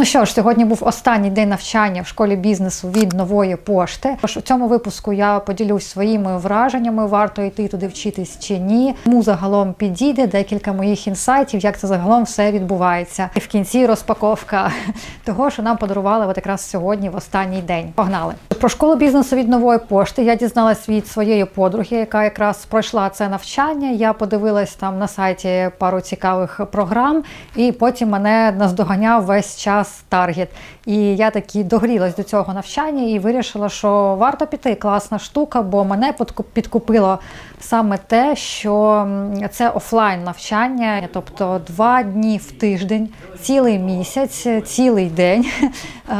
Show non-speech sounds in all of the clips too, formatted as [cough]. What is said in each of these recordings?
Ну що ж, сьогодні був останній день навчання в школі бізнесу від нової пошти. Тож у цьому випуску я поділюсь своїми враженнями, варто йти туди вчитись чи ні. Тому загалом підійде декілька моїх інсайтів, як це загалом все відбувається. І в кінці розпаковка [laughs] того, що нам подарували от якраз сьогодні в останній день. Погнали! Про школу бізнесу від нової пошти я дізналась від своєї подруги, яка якраз пройшла це навчання. Я подивилась там на сайті пару цікавих програм, і потім мене наздоганяв весь час таргет. І я таки догрілась до цього навчання і вирішила, що варто піти. Класна штука, бо мене підкупило саме те, що це офлайн навчання, тобто два дні в тиждень, цілий місяць, цілий день. [laughs] е,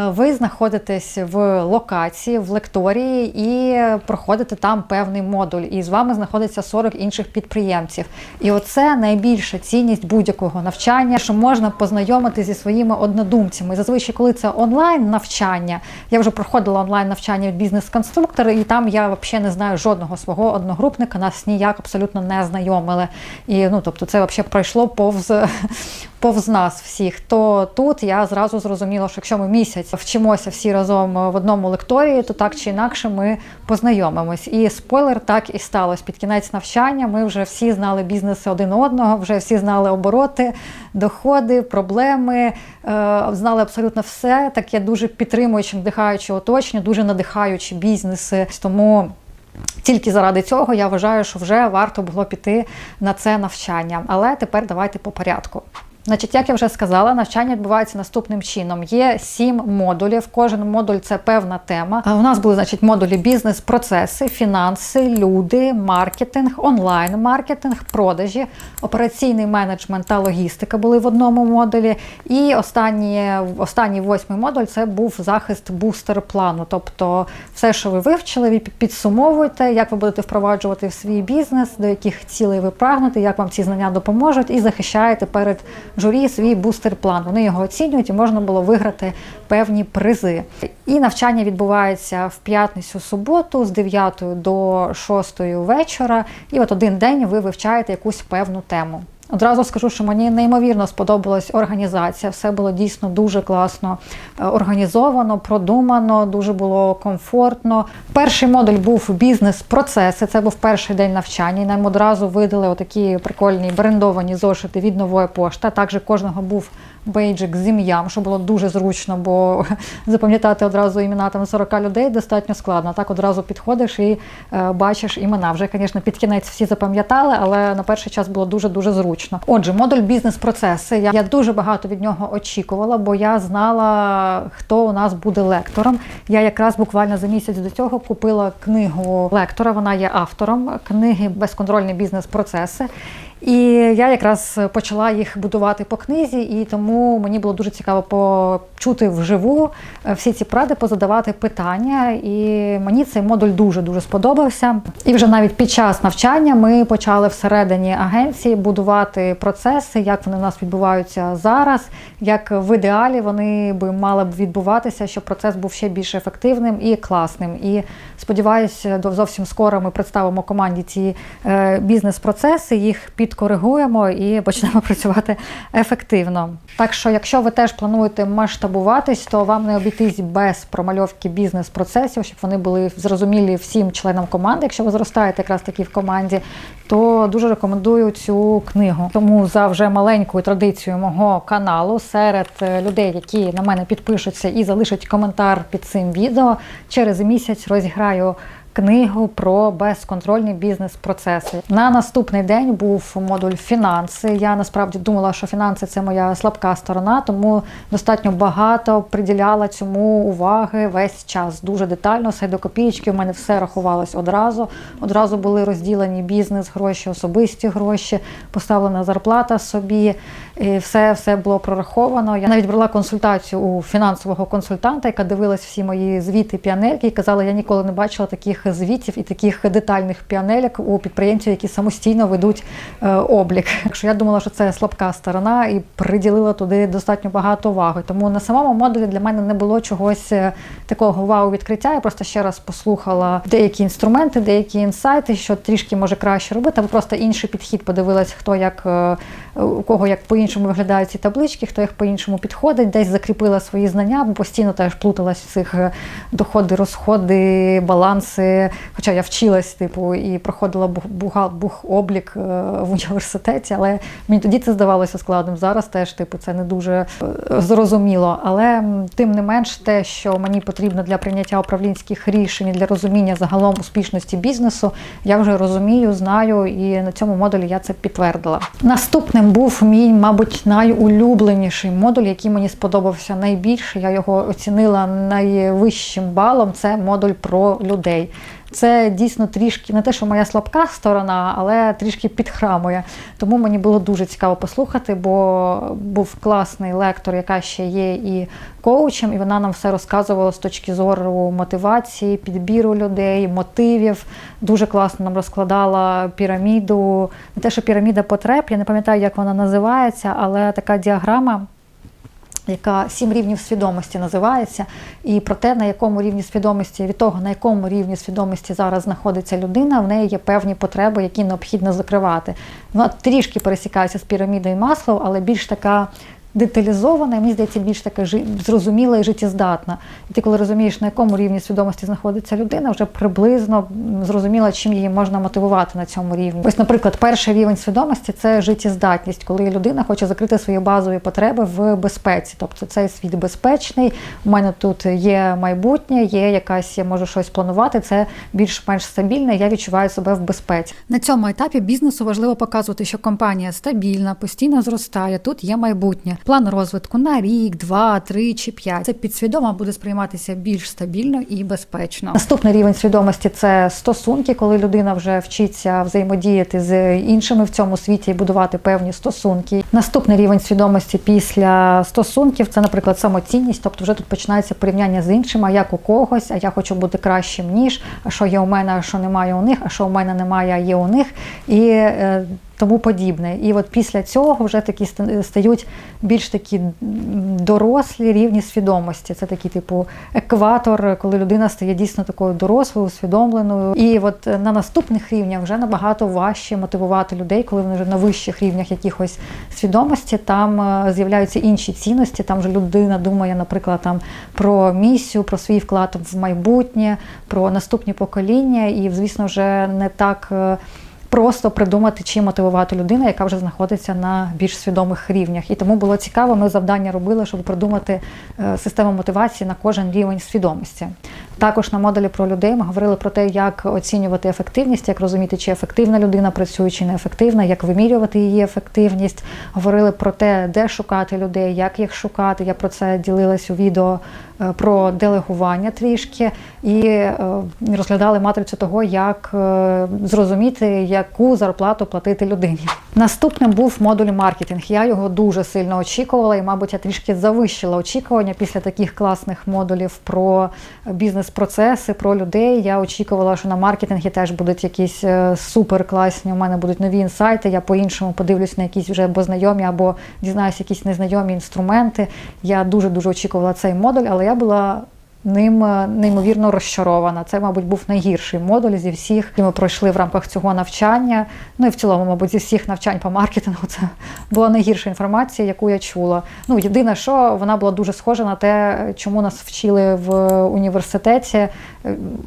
Ви знаходитесь в локації, в лекторії і проходите там певний модуль. І з вами знаходиться 40 інших підприємців. І оце найбільша цінність будь-якого навчання, що можна познайомити зі своїми однодумцями. Зазвичай, коли це онлайн навчання, я вже проходила онлайн навчання від бізнес-конструктора, і там я взагалі не знаю жодного свого одногрупника, нас ніяк абсолютно не знайомили. І ну, тобто, це взагалі пройшло повз. [laughs] Повз нас всіх, то тут я зразу зрозуміла, що якщо ми місяць вчимося всі разом в одному лекторії, то так чи інакше ми познайомимось. І спойлер так і сталося. Під кінець навчання ми вже всі знали бізнеси один одного, вже всі знали обороти, доходи, проблеми, е, знали абсолютно все. Таке дуже підтримуюче, надихаюче оточення, дуже надихаючі бізнеси. Тому. Тільки заради цього я вважаю, що вже варто було піти на це навчання. Але тепер давайте по порядку. Значить, як я вже сказала, навчання відбувається наступним чином. Є сім модулів. Кожен модуль це певна тема. У нас були значить модулі бізнес, процеси, фінанси, люди, маркетинг, онлайн-маркетинг, продажі, операційний менеджмент та логістика були в одному модулі. І останній, останній восьмий модуль це був захист бустер плану. Тобто, все, що ви вивчили, ви підсумовуєте, як ви будете впроваджувати в свій бізнес, до яких цілей ви прагнете, як вам ці знання допоможуть, і захищаєте перед журі свій бустер-план. Вони його оцінюють і можна було виграти певні призи. І навчання відбувається в п'ятницю, суботу з 9 до 6 вечора. І от один день ви вивчаєте якусь певну тему. Одразу скажу, що мені неймовірно сподобалась організація. Все було дійсно дуже класно е, організовано, продумано, дуже було комфортно. Перший модуль був бізнес-процеси. Це був перший день навчання. Нам одразу видали отакі прикольні брендовані зошити від нової пошти. Також кожного був бейджик з ім'ям, що було дуже зручно, бо [laughs] запам'ятати одразу імена там 40 людей достатньо складно. Так одразу підходиш і е, бачиш імена. Вже, звісно, під кінець всі запам'ятали, але на перший час було дуже дуже зручно. Отже, модуль бізнес-процеси. Я, я дуже багато від нього очікувала, бо я знала, хто у нас буде лектором. Я якраз буквально за місяць до цього купила книгу лектора. Вона є автором книги Безконтрольні бізнес-процеси. І я якраз почала їх будувати по книзі, і тому мені було дуже цікаво почути вживу е, всі ці поради, позадавати питання. І мені цей модуль дуже дуже сподобався. І вже навіть під час навчання ми почали всередині агенції будувати процеси, як вони у нас відбуваються зараз, як в ідеалі вони би мали б відбуватися, щоб процес був ще більш ефективним і класним. І сподіваюся, зовсім скоро ми представимо команді ці е, бізнес-процеси, їх підкоригуємо і почнемо [laughs] працювати ефективно. Так що, якщо ви теж плануєте масштабуватись, то вам не обійтись без промальовки бізнес-процесів, щоб вони були зрозумілі всім членам команди. Якщо ви зростаєте якраз таки в команді, то дуже рекомендую цю книгу. Тому за вже маленькою традицією мого каналу серед е, людей, які на мене підпишуться і залишать коментар під цим відео, через місяць розіграю. Книгу про безконтрольні бізнес-процеси. На наступний день був модуль фінанси. Я насправді думала, що фінанси це моя слабка сторона, тому достатньо багато приділяла цьому уваги весь час. Дуже детально, все до копійки. У мене все рахувалось одразу. Одразу були розділені бізнес, гроші, особисті гроші, поставлена зарплата собі. І все, все було прораховано. Я навіть брала консультацію у фінансового консультанта, яка дивилась всі мої звіти піанельки і казала, я ніколи не бачила таких звітів і таких детальних піанелек у підприємців, які самостійно ведуть е, облік. Якщо я думала, що це слабка сторона, і приділила туди достатньо багато уваги. Тому на самому модулі для мене не було чогось е, такого вау відкриття. Я просто ще раз послухала деякі інструменти, деякі інсайти, що трішки може краще робити, або просто інший підхід подивилась, хто як е, у кого як по-іншому виглядають ці таблички, хто їх по-іншому підходить, десь закріпила свої знання, бо постійно теж плуталась в цих доходи, розходи, баланси. Хоча я вчилась, типу, і проходила бухоблік е, в університеті, але мені тоді це здавалося складним. Зараз теж, типу, це не дуже е, зрозуміло. Але тим не менш, те, що мені потрібно для прийняття управлінських рішень, для розуміння загалом успішності бізнесу, я вже розумію, знаю, і на цьому модулі я це підтвердила. Наступним був мій, мабуть, найулюбленіший модуль, який мені сподобався найбільше. Я його оцінила найвищим балом. Це модуль про людей. Це дійсно трішки не те, що моя слабка сторона, але трішки підхрамує. Тому мені було дуже цікаво послухати, бо був класний лектор, яка ще є і коучем, і вона нам все розказувала з точки зору мотивації, підбіру людей, мотивів. Дуже класно нам розкладала піраміду. Не те, що піраміда потреб, я не пам'ятаю, як вона називається, але така діаграма яка сім рівнів свідомості називається, і про те, на якому рівні свідомості, від того, на якому рівні свідомості зараз знаходиться людина, в неї є певні потреби, які необхідно закривати. Вона трішки пересікається з пірамідою Маслоу, але більш така. Деталізована, і мені здається, більш така зрозуміла і життєздатна. І ти, коли розумієш, на якому рівні свідомості знаходиться людина, вже приблизно зрозуміла, чим її можна мотивувати на цьому рівні. Ось, наприклад, перший рівень свідомості це життєздатність, коли людина хоче закрити свої базові потреби в безпеці. Тобто цей світ безпечний, у мене тут є майбутнє, є якась, я можу щось планувати. Це більш-менш стабільне. Я відчуваю себе в безпеці. На цьому етапі бізнесу важливо показувати, що компанія стабільна, постійно зростає. Тут є майбутнє. План розвитку на рік, два, три чи п'ять. Це підсвідомо буде сприйматися більш стабільно і безпечно. Наступний рівень свідомості це стосунки, коли людина вже вчиться взаємодіяти з іншими в цьому світі і будувати певні стосунки. Наступний рівень свідомості після стосунків це, наприклад, самоцінність, тобто вже тут починається порівняння з іншими, а як у когось, а я хочу бути кращим ніж, а що є у мене, а що немає у них, а що у мене немає, а є у них. І е, тому подібне. І от після цього вже такі стають більш такі дорослі рівні свідомості. Це такий типу екватор, коли людина стає дійсно такою дорослою, усвідомленою. І от е, на наступних рівнях вже набагато важче мотивувати людей, коли вони вже на вищих рівнях якихось свідомості, там е, з'являються інші цінності. Там вже людина думає, наприклад, там про місію, про свій вклад в майбутнє, про наступні покоління, і звісно, вже не так. Просто придумати, чим мотивувати людину, яка вже знаходиться на більш свідомих рівнях. І тому було цікаво, ми завдання робили, щоб придумати е, систему мотивації на кожен рівень свідомості. Також на модулі про людей ми говорили про те, як оцінювати ефективність, як розуміти, чи ефективна людина працює, чи неефективна, як вимірювати її ефективність. Говорили про те, де шукати людей, як їх шукати. Я про це ділилась у відео е, про делегування трішки і е, розглядали матрицю того, як е, зрозуміти, яку зарплату платити людині. Наступним був модуль маркетинг. Я його дуже сильно очікувала, і, мабуть, я трішки завищила очікування після таких класних модулів про бізнес-процеси, про людей. Я очікувала, що на маркетингі теж будуть якісь е, супер класні. У мене будуть нові інсайти. Я по-іншому подивлюсь на якісь вже або знайомі, або дізнаюся якісь незнайомі інструменти. Я дуже дуже очікувала цей модуль, але я була ним е, неймовірно розчарована. Це, мабуть, був найгірший модуль зі всіх, які ми пройшли в рамках цього навчання. Ну і в цілому, мабуть, зі всіх навчань по маркетингу це [laughs] була найгірша інформація, яку я чула. Ну, єдине, що вона була дуже схожа на те, чому нас вчили в університеті, е,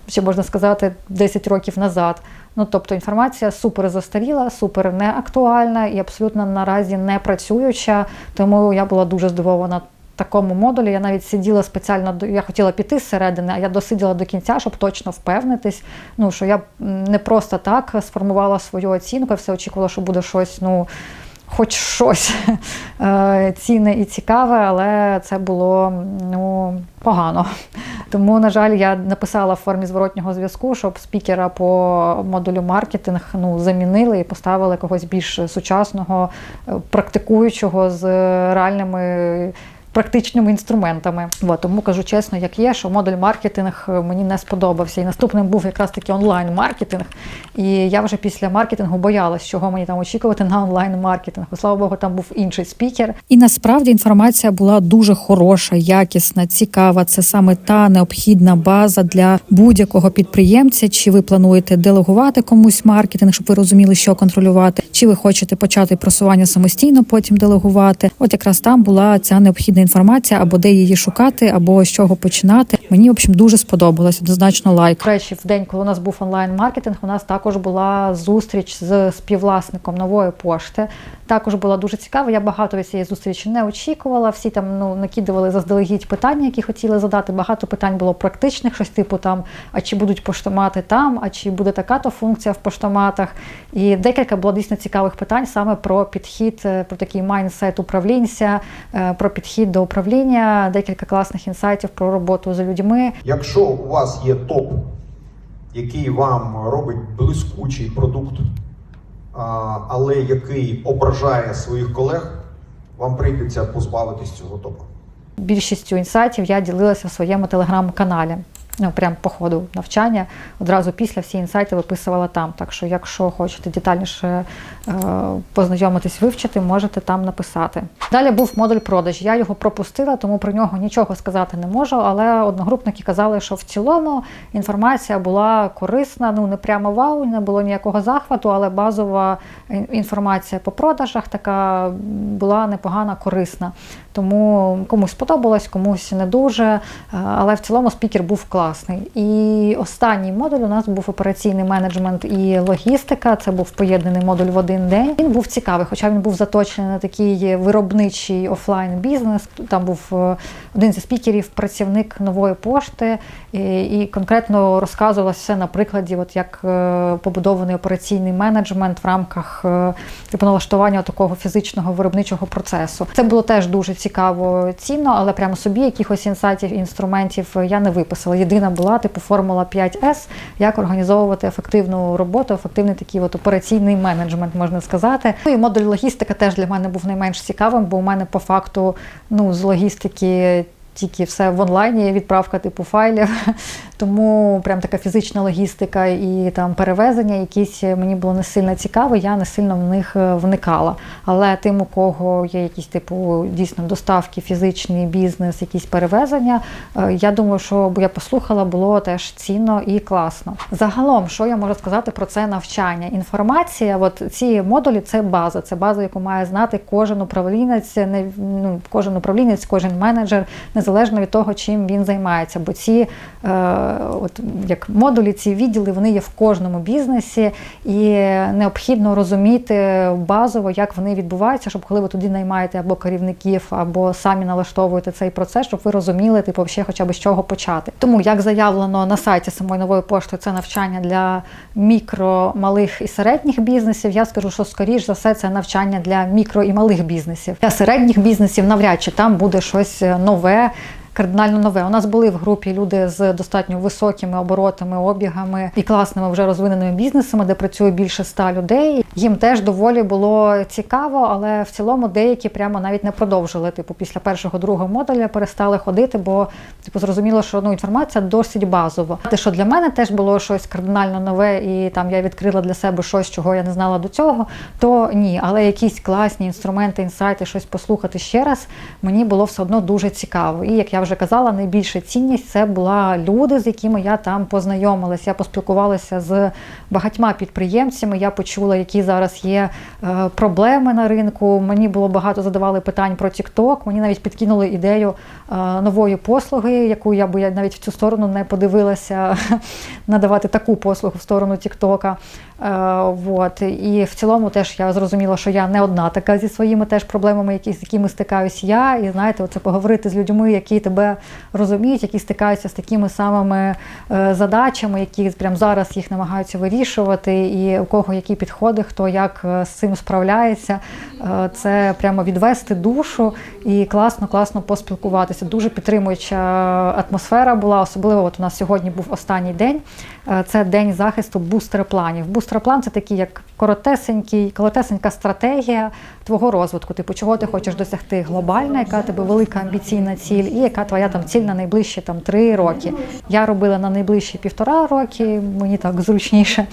ще можна сказати, 10 років назад. Ну, тобто інформація супер застаріла, супер неактуальна і абсолютно наразі не працююча. Тому я була дуже здивована такому модулі. Я навіть сиділа спеціально я хотіла піти зсередини, а я досиділа до кінця, щоб точно впевнитись. Ну що я не просто так сформувала свою оцінку, все очікувала, що буде щось, ну. Хоч щось [laughs] е, цінне і цікаве, але це було ну, погано. Тому, на жаль, я написала в формі зворотнього зв'язку, щоб спікера по модулю маркетинг ну, замінили і поставили когось більш сучасного, е, практикуючого з реальними практичними інструментами. От, тому кажу чесно, як є, що модуль маркетинг е, мені не сподобався. І наступним був якраз таки онлайн-маркетинг. І я вже після маркетингу боялась, чого мені там очікувати на онлайн-маркетингу. Слава Богу, там був інший спікер. І насправді інформація була дуже хороша, якісна, цікава. Це саме та необхідна база для будь-якого підприємця. Чи ви плануєте делегувати комусь маркетинг, щоб ви розуміли, що контролювати, чи ви хочете почати просування самостійно, потім делегувати. От якраз там була ця необхідна інформація, або де її шукати, або з чого починати. Мені в общем дуже сподобалось. Однозначно лайк. Речі, в день, коли у нас був онлайн-маркетинг, у нас також була зустріч з співвласником нової пошти. Також була дуже цікава. Я багато від цієї зустрічі не очікувала. Всі там ну накидували заздалегідь питання, які хотіли задати. Багато питань було практичних, щось типу там, а чи будуть поштомати там, а чи буде така то функція в поштоматах. І декілька було дійсно цікавих питань саме про підхід, е, про такий майндсет управлінця, е, про підхід до управління, декілька класних інсайтів про роботу з людьми. Якщо у вас є топ, який вам робить блискучий продукт, але який ображає своїх колег, вам прийдеться позбавитись цього топу. Більшістю інсайтів я ділилася в своєму телеграм-каналі. Ну, прям по ходу навчання. Одразу після всі інсайти виписувала там. Так що, якщо хочете детальніше е, познайомитись, вивчити, можете там написати. Далі був модуль продажі. Я його пропустила, тому про нього нічого сказати не можу. Але одногрупники казали, що в цілому інформація була корисна. Ну не прямо вау, не було ніякого захвату, але базова інформація по продажах така була непогана, корисна. Тому комусь сподобалось, комусь не дуже. е, Але в цілому спікер був класний. І останній модуль у нас був операційний менеджмент і логістика. Це був поєднаний модуль в один день. Він був цікавий, хоча він був заточений на такий виробничий офлайн бізнес. Там був е, один зі спікерів, працівник нової пошти, і, конкретно розказувалося все на прикладі, от як е, побудований операційний менеджмент в рамках типу налаштування такого фізичного виробничого процесу. Це було теж дуже цікаво, цінно, але прямо собі якихось інсайтів, інструментів я не виписала. Єдина була типу формула 5С, як організовувати ефективну роботу, ефективний такий от операційний менеджмент, можна сказати. Ну і модуль логістика теж для мене був найменш цікавим, бо у мене по факту ну з логістики. Тільки все в онлайні, відправка типу файлів, [laughs] тому прям така фізична логістика і там перевезення, якісь мені було не сильно цікаво, я не сильно в них е, вникала. Але тим, у кого є якісь типу дійсно доставки, фізичний бізнес, якісь перевезення, е, я думаю, що бо я послухала, було теж цінно і класно. Загалом, що я можу сказати про це навчання? Інформація, от ці модулі це база, це база, яку має знати кожен управлінець, не ну, кожен управлінець, кожен менеджер, незалежно від того, чим він займається. Бо ці е, от як модулі, ці відділи, вони є в кожному бізнесі, і необхідно розуміти базово, як вони відбуваються, щоб коли ви туди наймаєте або керівників, або самі налаштовуєте цей процес, щоб ви розуміли, типу, ще хоча б з чого почати. Тому як заявлено на сайті самої нової пошти, це навчання для мікро, малих і середніх бізнесів. Я скажу, що скоріш за все це навчання для мікро і малих бізнесів. Для середніх бізнесів навряд чи там буде щось нове. Кардинально нове. У нас були в групі люди з достатньо високими оборотами, обігами і класними вже розвиненими бізнесами, де працює більше ста людей. Їм теж доволі було цікаво, але в цілому деякі прямо навіть не продовжили. Типу, після першого другого модуля перестали ходити, бо типу зрозуміло, що ну інформація досить базова. Те, що для мене теж було щось кардинально нове, і там я відкрила для себе щось, чого я не знала до цього, то ні. Але якісь класні інструменти, інсайти, щось послухати ще раз, мені було все одно дуже цікаво. І як я вже казала, найбільша цінність це була люди, з якими я там познайомилася. Я поспілкувалася з багатьма підприємцями. Я почула, які зараз є е, проблеми на ринку. Мені було багато задавали питань про TikTok. Мені навіть підкинули ідею е, нової послуги, яку я би навіть в цю сторону не подивилася [laughs] надавати таку послугу в сторону TikTok. Е, вот. І в цілому теж я зрозуміла, що я не одна така зі своїми теж проблемами, з якими стикаюсь я. І знаєте, оце поговорити з людьми, які тебе розуміють, які стикаються з такими самими е, задачами, які прямо зараз їх намагаються вирішувати, і у кого які підходи, хто як е, з цим справляється. Е, це прямо відвести душу і класно, класно поспілкуватися. Дуже підтримуюча атмосфера була, особливо от у нас сьогодні був останній день Це день захисту бустер-планів. Бустер-план це такий як коротесенький, коротесенька стратегія твого розвитку. Типу, чого ти хочеш досягти глобально, яка тебе велика амбіційна ціль, і яка твоя там ціль на найближчі там три роки. Я робила на найближчі півтора роки, мені так зручніше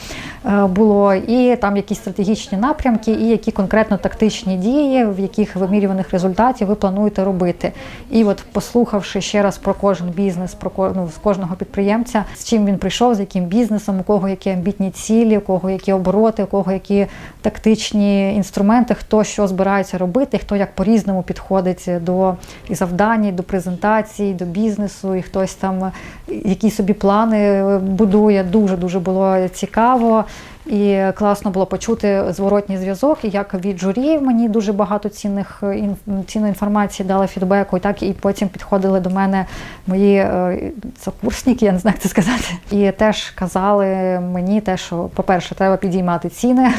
е, було. І там якісь стратегічні напрямки, і які конкретно тактичні дії, в яких вимірюваних результатів ви плануєте робити. І от послухавши ще раз про кожен бізнес, про ко- ну, з кожного підприємця, з чим він прийшов, з яким бізнесом, у кого які амбітні цілі, у кого які обороти, у кого які тактичні інструменти, хто що збирається робити, хто як по-різному підходить до і завдань, до презентацій, до бізнесу, і хтось там е, які собі плани будує. Дуже дуже було цікаво. І класно було почути зворотній зв'язок, як від журі мені дуже багато цінних е, цінної інформації дали фідбеку, і так і потім підходили до мене мої е, сокурсники, я не знаю, як це сказати. І теж казали мені те, що, по-перше, треба підіймати ціни.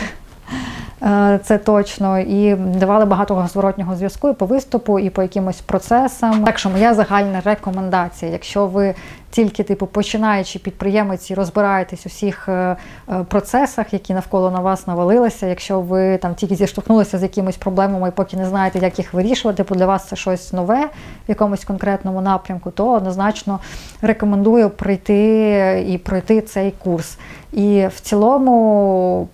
Е, Це точно, і давали багато зворотнього зв'язку і по виступу, і по якимось процесам. Так що моя загальна рекомендація, якщо ви тільки типу починаючи підприємець і розбираєтесь у всіх е, е, процесах, які навколо на вас навалилися, якщо ви там тільки зіштовхнулися з якимись проблемами і поки не знаєте, як їх вирішувати, бо для вас це щось нове в якомусь конкретному напрямку, то однозначно рекомендую прийти і пройти цей курс. І в цілому.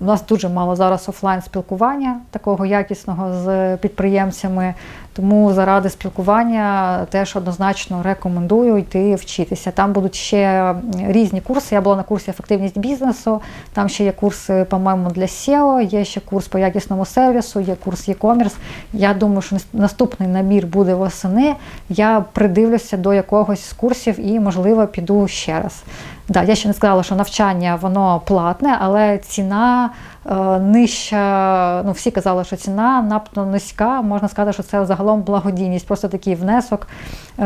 У нас дуже мало зараз офлайн спілкування такого якісного з підприємцями. Тому заради спілкування теж однозначно рекомендую йти вчитися. Там будуть ще різні курси. Я була на курсі ефективність бізнесу. Там ще є курси, по-моєму, для SEO, є ще курс по якісному сервісу, є курс e-commerce. Я думаю, що наступний набір буде восени. Я придивлюся до якогось з курсів і, можливо, піду ще раз. Да, я ще не сказала, що навчання воно платне, але ціна нижча. Ну, всі казали, що ціна надто низька. Можна сказати, що це загалом благодійність, просто такий внесок е,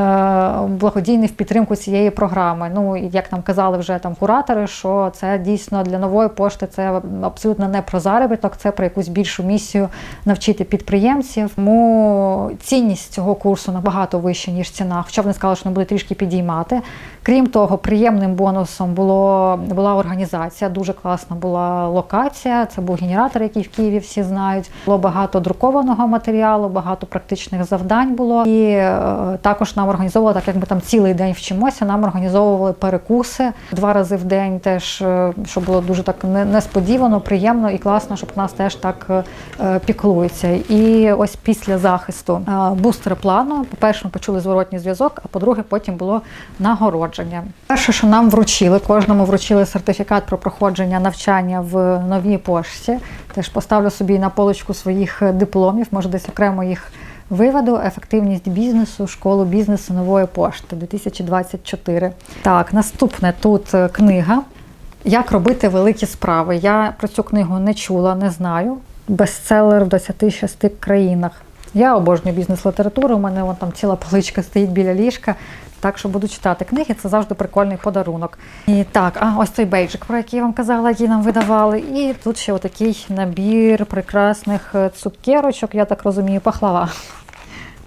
благодійний в підтримку цієї програми. Ну, як нам казали вже там куратори, що це дійсно для нової пошти це абсолютно не про заробіток, це про якусь більшу місію навчити підприємців. Тому цінність цього курсу набагато вища, ніж ціна. Хоча вони сказали, що не буде трішки підіймати. Крім того, приємним бонусом було була організація. Дуже класна була локація. Це був генератор, який в Києві всі знають. Було багато друкованого матеріалу, багато практичних завдань було. І е, також нам організовували, так як ми там цілий день вчимося. Нам організовували перекуси два рази в день. Теж е, що було дуже так несподівано, приємно і класно, щоб нас теж так е, піклуються. І ось після захисту е, бустер плану, по-перше, ми почули зворотній зв'язок, а по-друге, потім було нагородження. Перше, що нам вручили, кожному вручили сертифікат про проходження навчання в новій пошті. Теж поставлю собі на полочку своїх е, дипломів, може десь окремо їх виведу. Ефективність бізнесу, школу бізнесу нової пошти 2024. Так, наступне тут е, книга. Як робити великі справи? Я про цю книгу не чула, не знаю. Бестселер в 26 країнах. Я обожнюю бізнес-літературу. У мене вон там ціла поличка стоїть біля ліжка. Так що буду читати книги, це завжди прикольний подарунок. І так, а ось той бейджик, про який я вам казала, який нам видавали. І тут ще отакий набір прекрасних е, цукерочок, я так розумію, пахлава.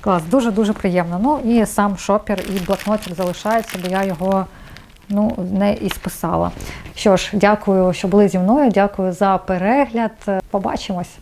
Клас, дуже-дуже приємно. Ну і сам шопер, і блокнотик залишається, бо я його ну, не і списала. Що ж, дякую, що були зі мною. Дякую за перегляд. Побачимось.